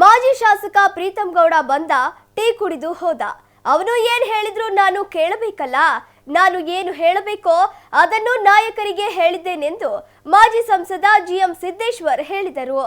ಮಾಜಿ ಶಾಸಕ ಪ್ರೀತಂ ಗೌಡ ಬಂದ ಟೀ ಕುಡಿದು ಹೋದ. ಅವನು ಏನ್ ಹೇಳಿದ್ರು ನಾನು ಕೇಳಬೇಕಲ್ಲ? ನಾನು ಏನು ಹೇಳಬೇಕೋ ಅದನ್ನು ನಾಯಕರಿಗೆ ಹೇಳಿದ್ದೇನೆಂದು ಮಾಜಿ ಸಂಸದ ಜಿಎಂ ಸಿದ್ದೇಶ್ವರ್ ಹೇಳಿದರು.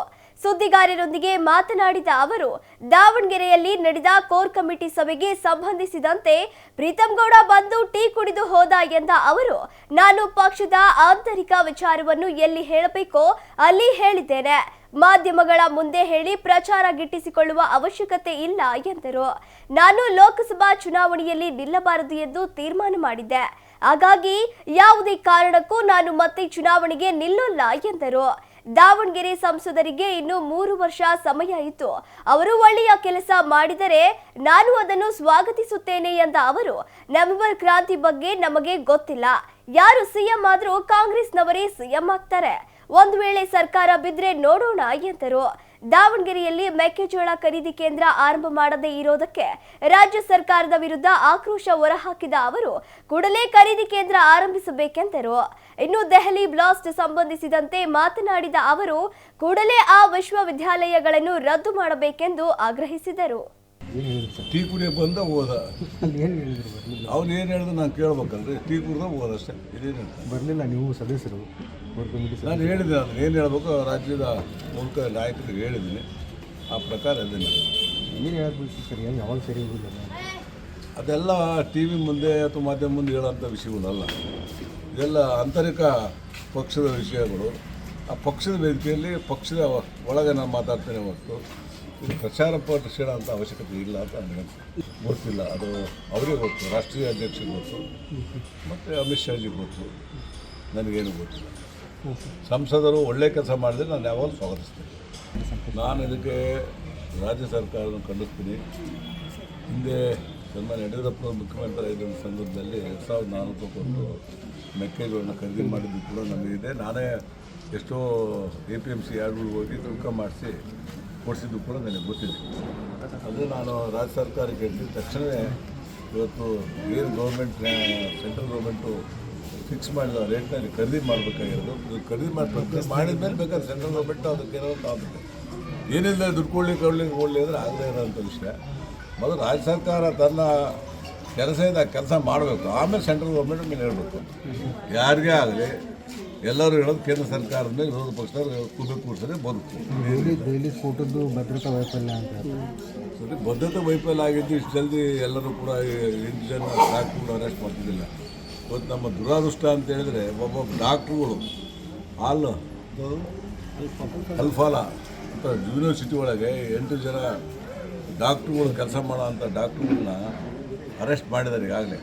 ಸುದ್ದಿಗಾರರೊಂದಿಗೆ ಮಾತನಾಡಿದ ಅವರು, ದಾವಣಗೆರೆಯಲ್ಲಿ ನಡೆದ ಕೋರ್ ಕಮಿಟಿ ಸಭೆಗೆ ಸಂಬಂಧಿಸಿದಂತೆ ಪ್ರೀತಂ ಗೌಡ ಬಂದು ಟೀ ಕುಡಿದು ಹೋದ ಎಂದ ಅವರು, ನಾನು ಪಕ್ಷದ ಆಂತರಿಕ ವಿಚಾರವನ್ನು ಎಲ್ಲಿ ಹೇಳಬೇಕೋ ಅಲ್ಲಿ ಹೇಳಿದ್ದೇನೆ. ಮಾಧ್ಯಮಗಳ ಮುಂದೆ ಹೇಳಿ ಪ್ರಚಾರ ಗಿಟ್ಟಿಸಿಕೊಳ್ಳುವ ಅವಶ್ಯಕತೆ ಇಲ್ಲ ಎಂದರು. ನಾನು ಲೋಕಸಭಾ ಚುನಾವಣೆಯಲ್ಲಿ ನಿಲ್ಲಬಾರದು ಎಂದು ತೀರ್ಮಾನ ಮಾಡಿದ್ದೆ. ಹಾಗಾಗಿ ಯಾವುದೇ ಕಾರಣಕ್ಕೂ ನಾನು ಮತ್ತೆ ಚುನಾವಣೆಗೆ ನಿಲ್ಲಲ್ಲ ಎಂದರು. ದಾವಣಗೆರೆ ಸಂಸದರಿಗೆ ಇನ್ನು ಮೂರು ವರ್ಷ ಸಮಯ ಇತ್ತು. ಅವರು ಒಳ್ಳೆಯ ಕೆಲಸ ಮಾಡಿದರೆ ನಾನು ಅದನ್ನು ಸ್ವಾಗತಿಸುತ್ತೇನೆ ಎಂದ ಅವರು, ನವೆಂಬರ್ ಕ್ರಾಂತಿ ಬಗ್ಗೆ ನಮಗೆ ಗೊತ್ತಿಲ್ಲ. ಯಾರು ಸಿಎಂ ಆದರೂ ಕಾಂಗ್ರೆಸ್ನವರೇ ಸಿಎಂ ಆಗ್ತಾರೆ. ಒಂದು ವೇಳೆ ಸರ್ಕಾರ ಬಿದ್ರೆ ನೋಡೋಣ ಎಂದರು. ದಾವಣಗೆರೆಯಲ್ಲಿ ಮೆಕ್ಕೆಜೋಳ ಖರೀದಿ ಕೇಂದ್ರ ಆರಂಭ ಮಾಡದೇ ಇರೋದಕ್ಕೆ ರಾಜ್ಯ ಸರ್ಕಾರದ ವಿರುದ್ಧ ಆಕ್ರೋಶ ಹೊರಹಾಕಿದ ಅವರು, ಕೂಡಲೇ ಖರೀದಿ ಕೇಂದ್ರ ಆರಂಭಿಸಬೇಕೆಂದರು. ಇನ್ನು ದೆಹಲಿ ಬ್ಲಾಸ್ಟ್ ಸಂಬಂಧಿಸಿದಂತೆ ಮಾತನಾಡಿದ ಅವರು, ಕೂಡಲೇ ಆ ವಿಶ್ವವಿದ್ಯಾಲಯಗಳನ್ನು ರದ್ದು ಮಾಡಬೇಕೆಂದು ಆಗ್ರಹಿಸಿದರು. ಟೀ ಕುಡಿಯೋ ಬಂದ ಹೋದ. ಅಲ್ಲಿ ಏನು ಹೇಳಿದ್ರು ಬರಲಿಲ್ಲ? ಅವ್ನು ಏನು ಹೇಳಿದ್ರು ನಾನು ಕೇಳ್ಬೇಕಲ್ರಿ? ಟೀ ಕುಡ್ದ ಹೋದ ಅಷ್ಟೇ. ಇದೇನು ಬರಲಿಲ್ಲ ನೀವು ಸದಸ್ಯರು. ನಾನು ಹೇಳಿದೆ ಅದು ಏನು ಹೇಳ್ಬೇಕು? ರಾಜ್ಯದ ಮೂಲಕ ನಾಯಕರಿಗೆ ಹೇಳಿದ್ದೀನಿ. ಆ ಪ್ರಕಾರ ಇದನ್ನು ಏನು ಹೇಳ್ಬೇಕು ಸರ್ ಏನು ಯಾವಾಗ ಸರಿ ಹೋಗಿಲ್ಲ ಅದೆಲ್ಲ ಟಿ ವಿ ಮುಂದೆ ಅಥವಾ ಮಾಧ್ಯಮ ಮುಂದೆ ಹೇಳೋಂಥ ವಿಷಯಗಳಲ್ಲ. ಇದೆಲ್ಲ ಆಂತರಿಕ ಪಕ್ಷದ ವಿಷಯಗಳು. ಆ ಪಕ್ಷದ ವೇದಿಕೆಯಲ್ಲಿ ಪಕ್ಷದ ಒಳಗೆ ನಾನು ಮಾತಾಡ್ತೇನೆ ಹೊರತು. ಇದು ಪ್ರಚಾರ ಪ್ರದರ್ಶನ ಅಂತ ಅವಶ್ಯಕತೆ ಇಲ್ಲ ಅಂತ ನನಗೆ ಗೊತ್ತಿಲ್ಲ ಅದು ಅವರಿಗೆ ಗೊತ್ತು ರಾಷ್ಟ್ರೀಯ ಅಧ್ಯಕ್ಷರಿಗೆ ಗೊತ್ತು ಮತ್ತು ಅಮಿತ್ ಶಾಜಿ ಗೊತ್ತು ನನಗೇನು ಗೊತ್ತಿಲ್ಲ. ಸಂಸದರು ಒಳ್ಳೆ ಕೆಲಸ ಮಾಡಿದ್ರೆ ನಾನು ಯಾವಾಗ ಸ್ವಾಗತಿಸ್ತೇನೆ. ನಾನು ಇದಕ್ಕೆ ರಾಜ್ಯ ಸರ್ಕಾರವನ್ನು ಖಂಡಿಸ್ತೀನಿ. ಹಿಂದೆ ಸನ್ಮಾನ್ಯ ಯಡಿಯೂರಪ್ಪ ಮುಖ್ಯಮಂತ್ರಿ ಆಗಿದ್ದ ಸಂದರ್ಭದಲ್ಲಿ ಎರಡು ಸಾವಿರದ ನಾನೂರು ಕೊಟ್ಟು ಮೆಕ್ಕೆಜೋಳನ ಖರೀದಿ ಮಾಡಿದ್ದು ಕೂಡ ನಮಗಿದೆ ನಾನೇ ಎಷ್ಟೋ ಎ ಪಿ ಎಂ ಸಿ ಯಾರ್ಗಳು ಹೋಗಿ ತೂಕ ಮಾಡಿಸಿ ಕೊಡಿಸಿದ್ದು ಕೂಡ ನನಗೆ ಗೊತ್ತಿದೆ. ಅದು ನಾನು ರಾಜ್ಯ ಸರ್ಕಾರಕ್ಕೆ ಹೇಳಿದ ತಕ್ಷಣವೇ ಇವತ್ತು ಏನು ಗೌರ್ಮೆಂಟ್ ಸೆಂಟ್ರಲ್ ಗೌರ್ಮೆಂಟು ಫಿಕ್ಸ್ ಮಾಡಿದ ರೇಟ್ನಲ್ಲಿ ಖರೀದಿ ಮಾಡಬೇಕಾಗಿರೋದು. ಇದು ಖರೀದಿ ಮಾಡಬೇಕು ಮಾಡಿದ ಮೇಲೆ ಬೇಕಾದ್ರೆ ಸೆಂಟ್ರಲ್ ಗೌರ್ಮೆಂಟ್ ಅದಕ್ಕೆ ಏನೋ ಒಂದು ಆಗುತ್ತೆ ಏನಿಲ್ಲ, ದುಡ್ಡು ಕೊಡ್ಲಿಕ್ಕೆ ಕೊಡಲಿ ಅಂದರೆ ಆಗದೇ ಇರೋಂಥ ವಿಷಯ. ಮೊದಲು ರಾಜ್ಯ ಸರ್ಕಾರ ತನ್ನ ಕೆಲಸ ಇದೆ ಕೆಲಸ ಮಾಡಬೇಕು. ಆಮೇಲೆ ಸೆಂಟ್ರಲ್ ಗೌರ್ಮೆಂಟ್ ಮೇಲೆ ಹೇಳಬೇಕು ಯಾರಿಗೇ ಆಗಲಿ ಎಲ್ಲರೂ ಹೇಳೋದು ಕೇಂದ್ರ ಸರ್ಕಾರದ ಮೇಲೆ ವಿರೋಧ ಪಕ್ಷದವ್ರು ಕೂದು ಕೂರಿಸದೆ ಬದುಕು. ದೆಹಲಿ ಡೈಲಿ ಭದ್ರತಾ ವೈಫಲ್ಯ ಅಂತ. ಸರಿ ಭದ್ರತಾ ವೈಫಲ್ಯ ಆಗಿದ್ದು ಇಷ್ಟು ಜಲ್ದಿ ಎಲ್ಲರೂ ಕೂಡ ಎಂಟು ಜನ ಡಾಕ್ಟ್ರುಗಳು ಅರೆಸ್ಟ್ ಮಾಡ್ತಿದ್ದಿಲ್ಲ. ಇವತ್ತು ನಮ್ಮ ದುರಾದೃಷ್ಟ ಅಂತ ಹೇಳಿದ್ರೆ ಒಬ್ಬೊಬ್ಬ ಡಾಕ್ಟ್ರುಗಳು ಹಾಲು ಅಲ್ಫಾಲ ಅಂತ ಯೂನಿವರ್ಸಿಟಿ ಒಳಗೆ ಎಂಟು ಜನ ಡಾಕ್ಟ್ರುಗಳು ಕೆಲಸ ಮಾಡೋ ಅಂಥ ಡಾಕ್ಟ್ರುಗಳನ್ನ ಅರೆಸ್ಟ್ ಮಾಡಿದ್ದಾರೆ ಈಗಾಗಲೇ.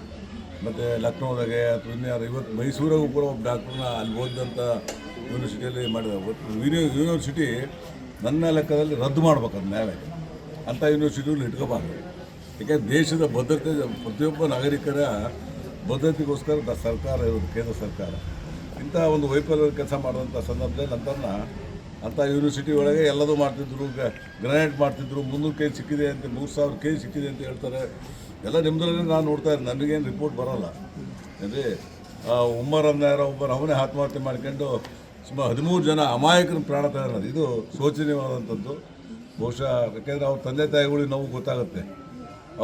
ಮತ್ತು ಲಕ್ನೋದಾಗೆ ಅಥವಾ ಇನ್ಯಾರು ಇವತ್ತು ಮೈಸೂರಿಗೂ ಕೂಡ ಒಬ್ಬ ಡಾಕ್ಟ್ರನ್ನ ಅಲ್ಲಿ ಓದಿದಂಥ ಯೂನಿವರ್ಸಿಟಿಯಲ್ಲಿ ಒಟ್ಟು ಯೂನಿವರ್ಸಿಟಿ ನನ್ನ ಲೆಕ್ಕದಲ್ಲಿ ರದ್ದು ಮಾಡ್ಬೇಕು ಮೇಲೆ ಅಂಥ ಯೂನಿವರ್ಸಿಟಿಗಳು ಇಟ್ಕೋಬಾರ್ದು. ಯಾಕೆ, ದೇಶದ ಭದ್ರತೆ, ಪ್ರತಿಯೊಬ್ಬ ನಾಗರಿಕರ ಭದ್ರತೆಗೋಸ್ಕರ ಸರ್ಕಾರ ಇರೋದು, ಕೇಂದ್ರ ಸರ್ಕಾರ. ಇಂಥ ಒಂದು ವೈಫಲ್ಯ ಕೆಲಸ ಮಾಡುವಂಥ ಸಂದರ್ಭದಲ್ಲಿ ನಂತರನ ಅಂಥ ಯೂನಿವರ್ಸಿಟಿ ಒಳಗೆ ಎಲ್ಲದೂ ಮಾಡ್ತಿದ್ರು ಗ್ರಾನೇಟ್ ಮಾಡ್ತಿದ್ರು, ಮುನ್ನೂರು ಕೆ ಸಿಕ್ಕಿದೆ ಅಂತ, ಮೂರು ಸಾವಿರ ಕೆ ಸಿಕ್ಕಿದೆ ಅಂತ ಹೇಳ್ತಾರೆ. ಎಲ್ಲ ನಿಮ್ಮದ್ರಲ್ಲೇ ನಾನು ನೋಡ್ತಾ ಇದ್ದೀನಿ ನನಗೇನು ರಿಪೋರ್ಟ್ ಬರೋಲ್ಲ. ಅಂದರೆ ಉಮ್ಮರ್ ಯಾರೋ ಒಬ್ಬರು ಅವನೇ ಆತ್ಮಹತ್ಯೆ ಮಾಡ್ಕೊಂಡು ಸುಮಾರು ಹದಿಮೂರು ಜನ ಅಮಾಯಕನ ಪ್ರಾಣ ತಗೊಳ್ಳೋದು ಇದು ಶೋಚನೀಯವಾದಂಥದ್ದು. ಬಹುಶಃ, ಯಾಕೆಂದರೆ ಅವ್ರ ತಂದೆ ತಾಯಿಗಳಿಗೆ ನೋವು ಗೊತ್ತಾಗುತ್ತೆ.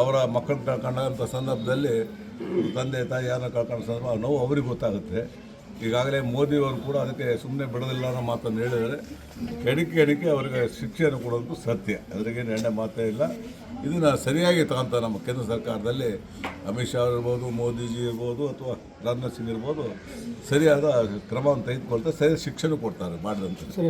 ಅವರ ಮಕ್ಕಳನ್ನ ಕಳ್ಕೊಂಡಂಥ ಸಂದರ್ಭದಲ್ಲಿ ತಂದೆ ತಾಯಿ ಯಾರನ್ನ ಕಳ್ಕೊಂಡ ಸಂದರ್ಭ ನೋವು ಅವ್ರಿಗೆ ಗೊತ್ತಾಗುತ್ತೆ. ಈಗಾಗಲೇ ಮೋದಿಯವರು ಕೂಡ ಅದಕ್ಕೆ ಸುಮ್ಮನೆ ಬಿಡೋದಿಲ್ಲ ಅನ್ನೋ ಮಾತನ್ನು ಹೇಳಿದರೆ ಎಣಿಕೆ ಎಣಿಕೆ ಅವರಿಗೆ ಶಿಕ್ಷೆಯನ್ನು ಕೊಡೋದು ಸತ್ಯ. ಅದರಿಗೇನು ಎಣ್ಣೆ ಮಾತೇ ಇಲ್ಲ. ಇದನ್ನು ಸರಿಯಾಗಿ ತಗೊಂತ ನಮ್ಮ ಕೇಂದ್ರ ಸರ್ಕಾರದಲ್ಲಿ ಅಮಿತ್ ಶಾ ಇರ್ಬೋದು, ಮೋದಿಜಿ ಇರ್ಬೋದು ಅಥವಾ ರಾಜನಾಥ್ ಸಿಂಗ್ ಇರ್ಬೋದು, ಸರಿಯಾದ ಕ್ರಮವನ್ನು ತೆಗೆದುಕೊಳ್ತಾರೆ ಸರಿಯಾದ ಶಿಕ್ಷಣ ಕೊಡ್ತಾರೆ ಮಾಡಿದಂಥ